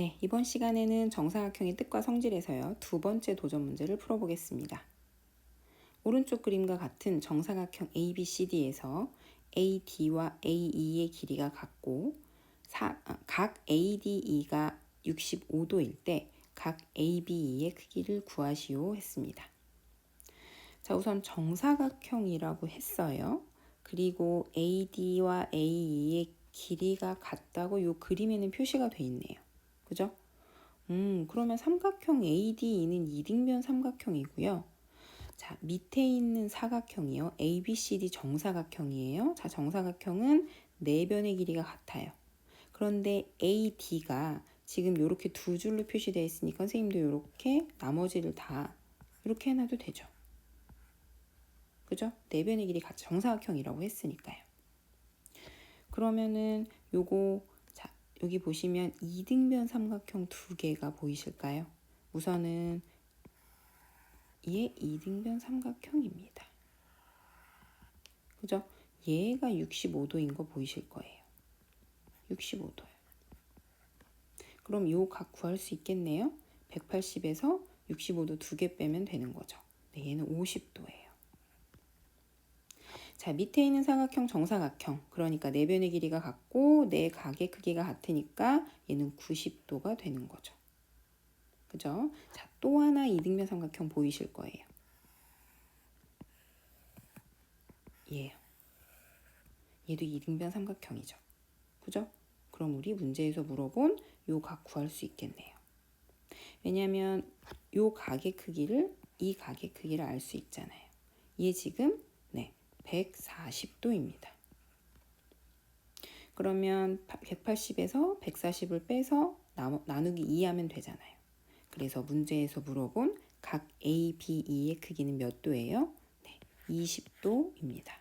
네, 이번 시간에는 정사각형의 뜻과 성질에서요. 두 번째 도전 문제를 풀어보겠습니다. 오른쪽 그림과 같은 정사각형 ABCD에서 AD와 AE의 길이가 같고 사, 아, 각 ADE가 65도일 때 각 ABE의 크기를 구하시오 했습니다. 자, 우선 정사각형이라고 했어요. 그리고 AD와 AE의 길이가 같다고 이 그림에는 표시가 돼 있네요. 그죠? 음, 그러면 삼각형 ADE는 이등변 삼각형이고요. 자, 밑에 있는 사각형이요. ABCD 정사각형이에요. 자, 정사각형은 네 변의 길이가 같아요. 그런데 AD가 지금 이렇게 두 줄로 표시되어 있으니까 선생님도 이렇게 나머지를 다 이렇게 해놔도 되죠. 그죠? 네 변의 길이 같이 정사각형이라고 했으니까요. 그러면은 요거 자 여기 보시면 이등변 삼각형 두 개가 보이실까요? 우선은 얘 이등변 삼각형입니다. 그죠? 얘가 65도인 거 보이실 거예요. 65도요. 그럼 요 각 구할 수 있겠네요. 180에서 65도 두 개 빼면 되는 거죠. 네, 얘는 50도예요. 자, 밑에 있는 사각형 정사각형. 그러니까 네 변의 길이가 같고 네 각의 크기가 같으니까 얘는 90도가 되는 거죠. 그죠? 자, 또 하나 이등변 삼각형 보이실 거예요. 얘요. 얘도 이등변 삼각형이죠. 그죠? 그럼 우리 문제에서 물어본 요 각 구할 수 있겠네요. 왜냐하면 요 각의 크기를 이 각의 크기를 알 수 있잖아요. 얘 지금 네 140도입니다. 그러면 180에서 140을 빼서 나누기 2 하면 되잖아요. 그래서 문제에서 물어본 각 A, B, E의 크기는 몇 도예요? 네, 20도입니다.